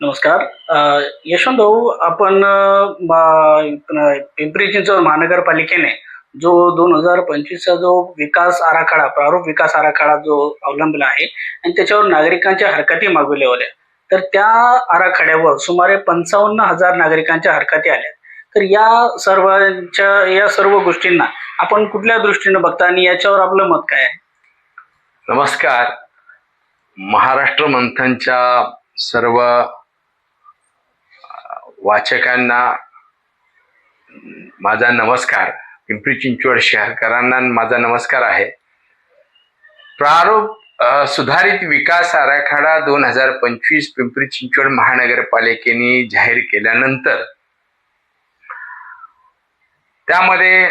नमस्कार. यशवंत भाऊ आपण पिंपरी चिंचवड महानगरपालिकेने जो दोन हजार पंचवीसचा जो विकास आराखडा प्रारूप विकास आराखडा जो अवलंबला आहे आणि त्याच्यावर नागरिकांच्या हरकती मागविल्या होत्या तर त्या आराखड्यावर सुमारे पंचावन्न हजार नागरिकांच्या हरकती आल्या. तर या सर्वांच्या या सर्व गोष्टींना आपण कुठल्या दृष्टीनं बघता आणि याच्यावर आपलं मत काय आहे? नमस्कार. महाराष्ट्र मंथनच्या सर्व वाचकांना माझा नमस्कार पिंपरी चिंचवड शहरकरांना माझा नमस्कार आहे. प्रारूप सुधारित विकास आराखडा दोन हजार पंचवीस पिंपरी चिंचवड महानगरपालिकेने जाहीर केल्यानंतर त्यामध्ये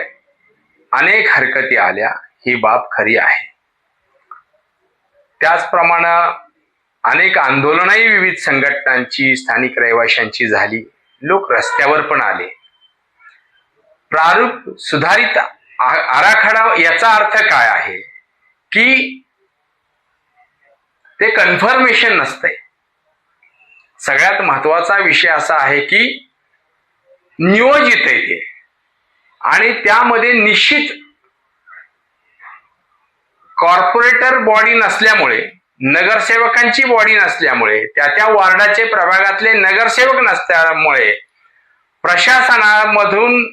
अनेक हरकती आल्या ही बाब खरी आहे. त्याचप्रमाणे अनेक आंदोलनही विविध संघटनांची स्थानिक रहिवाशांची झाली. लोक रस्त्यावर पण आले. प्रारूप सुधारित आराखडा याचा अर्थ काय आहे? की ते कन्फर्मेशन नसतंय. सगळ्यात महत्त्वाचा विषय असा आहे की नियोजित आहे ते. आणि त्यामध्ये निश्चित कॉर्पोरेटर बॉडी नसल्यामुळे नगरसेवकांची बॉडी नसल्यामुळे त्या त्या वार्डाचे प्रभागातले नगरसेवक नसल्यामुळे प्रशासनामधून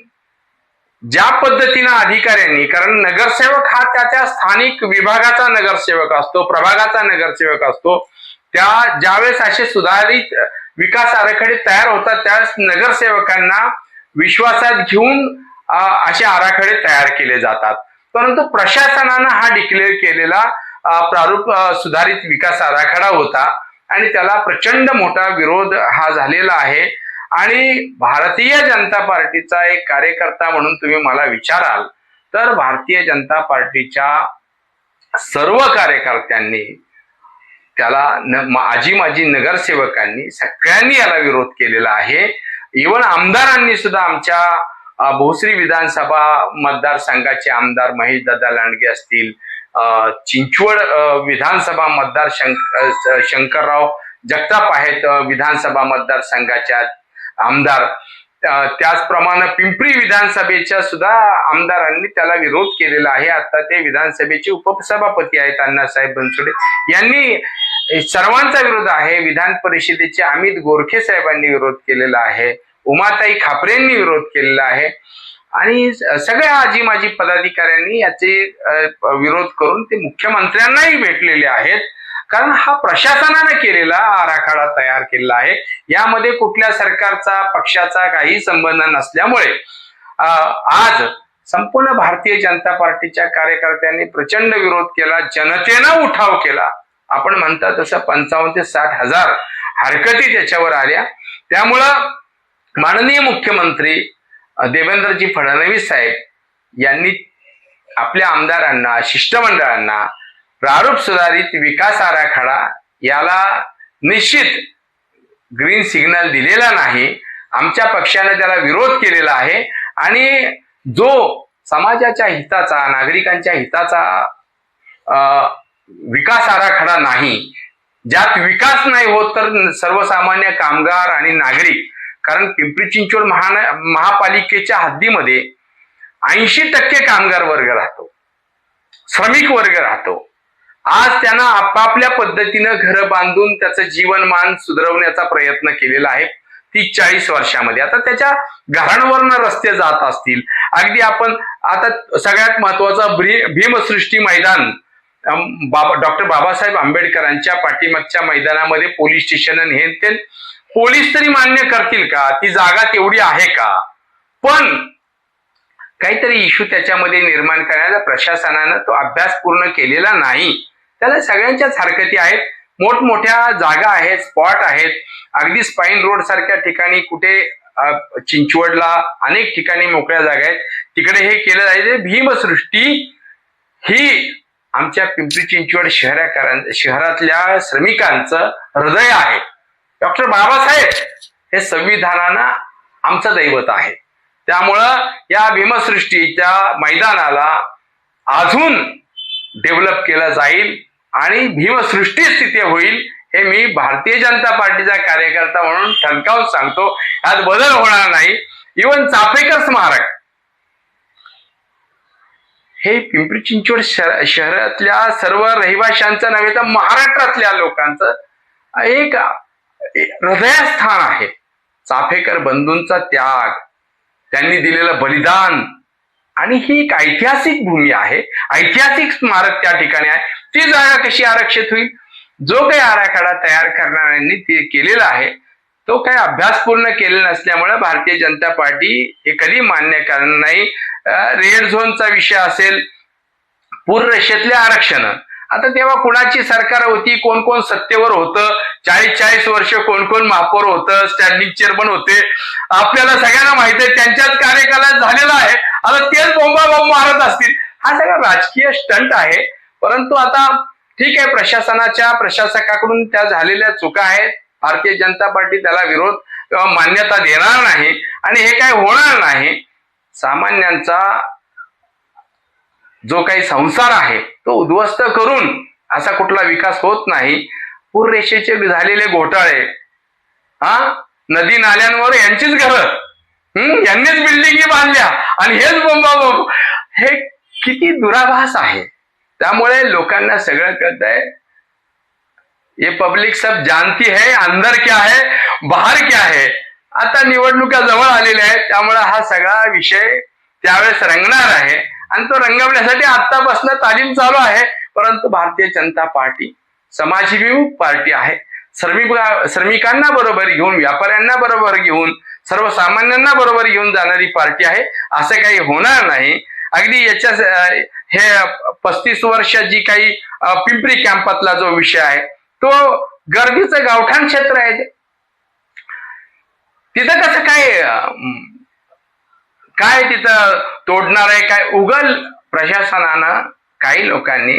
ज्या पद्धतीनं अधिकाऱ्यांनी कारण नगरसेवक हा त्या त्या स्थानिक विभागाचा नगरसेवक असतो प्रभागाचा नगरसेवक असतो त्या ज्यावेळेस असे सुधारित विकास आराखडे तयार होतात त्यावेळेस नगरसेवकांना विश्वासात घेऊन असे आराखडे तयार केले जातात. परंतु प्रशासनानं हा डिक्लेअर केलेला प्रारूप सुधारित विकास आराखडा होता आणि त्याला प्रचंड मोठा विरोध हा झालेला आहे. आणि भारतीय जनता पार्टीचा एक कार्यकर्ता म्हणून तुम्ही मला विचाराल तर भारतीय जनता पार्टीच्या सर्व कार्यकर्त्यांनी त्याला न आजी माजी नगरसेवकांनी सगळ्यांनी याला विरोध केलेला आहे. इवन आमदारांनी सुद्धा आमच्या भोसरी विधानसभा मतदारसंघाचे आमदार महेश दादा लांडगे असतील चिंचवड विधानसभा मतदार शंक शंकरराव जगताप आहेत विधानसभा मतदारसंघाच्या आमदार. त्याचप्रमाणे पिंपरी विधानसभेच्या सुद्धा आमदारांनी त्याला विरोध केलेला आहे. आता ते विधानसभेचे उपसभापती आहेत अण्णासाहेब बनसोडे. यांनी सर्वांचा विरोध आहे. विधान परिषदेचे अमित गोरखे साहेबांनी विरोध केलेला आहे. उमाताई खापरेंनी विरोध केलेला आहे. आणि सगळ्या आजी माजी पदाधिकाऱ्यांनी याचे विरोध करून ते मुख्यमंत्र्यांनाही भेटलेले आहेत. कारण हा प्रशासनाने केलेला आराखडा तयार केलेला आहे. यामध्ये कुठल्या सरकारचा पक्षाचा काही संबंध नसल्यामुळे आज संपूर्ण भारतीय जनता पार्टीच्या कार्यकर्त्यांनी प्रचंड विरोध केला जनतेनं उठाव केला. आपण म्हणता तसं पंचावन्न ते साठ हजार हरकती त्याच्यावर आल्या. त्यामुळं माननीय मुख्यमंत्री देवेंद्रजी फडणवीस साहेब यांनी आपल्या आमदारांना शिष्टमंडळांना प्रारूप सुधारित विकास आराखडा याला निश्चित ग्रीन सिग्नल दिलेला नाही. आमच्या पक्षाने त्याला विरोध केलेला आहे. आणि जो समाजाच्या हिताचा नागरिकांच्या हिताचा विकास आराखडा नाही ज्यात विकास नाही होत तर सर्वसामान्य कामगार आणि नागरिक कारण पिंपरी चिंचवड महान महापालिकेच्या हद्दीमध्ये ऐंशी टक्के कामगार वर्ग राहतो. श्रमिक वर्ग राहतो. आज त्यांना आपापल्या पद्धतीनं घरं बांधून त्याचं जीवनमान सुधारवण्याचा प्रयत्न केलेला आहे. ती चाळीस वर्षामध्ये. आता त्याच्या घरांवरनं रस्ते जात असतील. अगदी आपण आता सगळ्यात महत्त्वाचा भ्री- भीमसृष्टी मैदान बाबा डॉक्टर बाबासाहेब आंबेडकरांच्या पाठीमागच्या मैदानामध्ये पोलीस स्टेशन आणि हे ते पोलीस तरी मान्य करतील का? ती जागा तेवढी आहे का? पण काहीतरी इश्यू त्याच्यामध्ये निर्माण करण्याचा प्रशासनानं तो अभ्यास पूर्ण केलेला नाही. त्याला सगळ्यांच्याच हरकती आहेत. मोठमोठ्या जागा आहेत स्पॉट आहेत. अगदी स्पाईन रोड सारख्या ठिकाणी कुठे चिंचवडला अनेक ठिकाणी मोकळ्या जागा आहेत. तिकडे हे केलं जायचं. भीमसृष्टी ही आमच्या पिंपरी चिंचवड शहराकरां शहरातल्या श्रमिकांचं हृदय आहे. डॉक्टर बाबासाहेब हे संविधानानं आमचं दैवत आहे. त्यामुळं या भीमसृष्टीच्या मैदानाला अजून डेव्हलप केलं जाईल आणि भीमसृष्टी स्थिती होईल हे मी भारतीय जनता पार्टीचा कार्यकर्ता म्हणून ठणकावून सांगतो. यात बदल होणार नाही. इवन चाफेकर स्मारक हे पिंपरी चिंचवड शहर- शहरातल्या सर्व रहिवाशांचं नव्हे तर महाराष्ट्रातल्या लोकांचं एक हृदयस्थान आहे. चाफेकर बंधूंचा त्याग त्यांनी दिलेलं बलिदान. आणि ही एक ऐतिहासिक भूमी आहे. ऐतिहासिक स्मारक त्या ठिकाणी आहे. ती जागा कशी आरक्षित होईल? जो काही आराखडा तयार करणाऱ्यांनी ते केलेला आहे तो काही अभ्यास पूर्ण केलेला नसल्यामुळे भारतीय जनता पार्टी हे कधी मान्य करणार नाही. रेड झोनचा विषय असेल पूर रेषेतले आरक्षण आता तेव्हा कुणाची सरकार होती कोण कोण सत्तेवर होतं चाळीस चाळीस वर्ष कोण कोण महापौर होतं स्टँडिंग चेअरमन होते. आपल्याला सगळ्यांना माहीत आहे त्यांच्याच कार्यकालात झालेला आहे. आता तेच बोंबा बॉम्ब मारत असतील. हा सगळा राजकीय स्टंट आहे. परंतु आता ठीक आहे प्रशासनाच्या प्रशासकाकडून त्या झालेल्या चुका आहेत. भारतीय जनता पार्टी त्याला विरोध किंवा मान्यता देणार नाही. आणि हे काय होणार नाही. सामान्यांचा जो काही संसार आहे तो उद्ध्वस्त करून असा कुठला विकास होत नाही. पूर रेषेचे झालेले घोटाळे हा? नदी नाल्यांवर यांचीच घरं. हम्म? यांनीच बिल्डिंगी बांधल्या. आणि हेच बोंबाबोंब. हे किती दुराभास आहे. त्यामुळे लोकांना सगळं कळत आहे ये पब्लिक सब जानती है अंदर क्या है बाहर क्या है. आता निवडणुका जवळ आलेल्या आहेत. त्यामुळे हा सगळा विषय त्यावेळेस रंगणार आहे. आणि तो रंगवण्यासाठी आतापासून तालीम चालू आहे. परंतु भारतीय जनता पार्टी समाजविमुख पार्टी आहे. श्रमिक श्रमिकांना बरोबर घेऊन व्यापाऱ्यांना बरोबर घेऊन सर्वसामान्यांना बरोबर घेऊन जाणारी पार्टी आहे. असं काही होणार नाही. अगदी याच्या हे पस्तीस वर्ष जी काही पिंपरी कॅम्पातला जो विषय आहे तो गर्दीचं गावठाण क्षेत्र आहे तिथं कसं काय काय तिथं तोडणार आहे काय उगल प्रशासनानं काही लोकांनी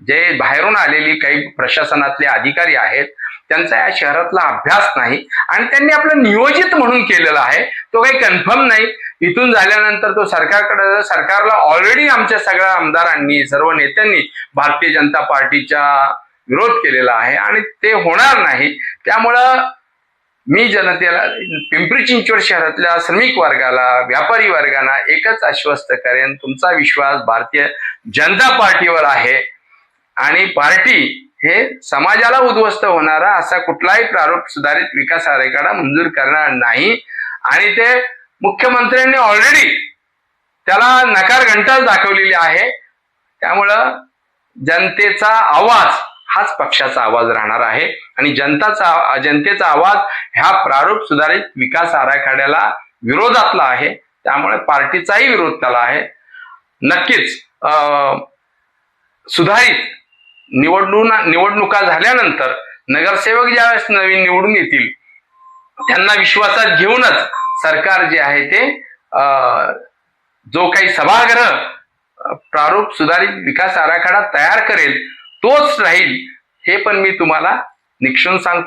जे बाहेरून आलेली काही प्रशासनातले अधिकारी आहेत त्यांचा या शहरातला अभ्यास नाही आणि त्यांनी आपलं नियोजित म्हणून केलेला आहे. तो काही कन्फर्म नाही. इथून झाल्यानंतर तो सरकारकडे सरकारला ऑलरेडी आमच्या सगळ्या आमदारांनी सर्व नेत्यांनी भारतीय जनता पार्टीचा विरोध केलेला आहे आणि ते होणार नाही. त्यामुळं मी जनतेला पिंपरी चिंचवड शहरातल्या श्रमिक वर्गाला व्यापारी वर्गाला एकच आश्वस्त करेन तुमचा विश्वास भारतीय जनता पार्टीवर आहे. आणि पार्टी हे समाजाला उद्ध्वस्त होणारा असा कुठलाही प्रारूप सुधारित विकास आराखडा मंजूर करणार नाही. आणि ते मुख्यमंत्र्यांनी ऑलरेडी त्याला नकार घंटाच दाखवलेली आहे. त्यामुळं जनतेचा आवाज हाच पक्षाचा आवाज राहणार आहे. आणि जनताचा जनतेचा आवाज ह्या प्रारूप सुधारित विकास आराखड्याला विरोधातला आहे. त्यामुळे पार्टीचाही विरोध त्याला आहे. नक्कीच अं, सुधारित निवडणूक निवडणुका झाल्यानंतर नगरसेवक ज्यावेळेस नवीन निवडून येतील त्यांना विश्वासात घेऊनच सरकार जे आहे ते अं, जो काही सभागृह प्रारूप सुधारित विकास आराखडा तयार करेल तोच राहील हे पण मी तुम्हाला निक्षून सांगतो.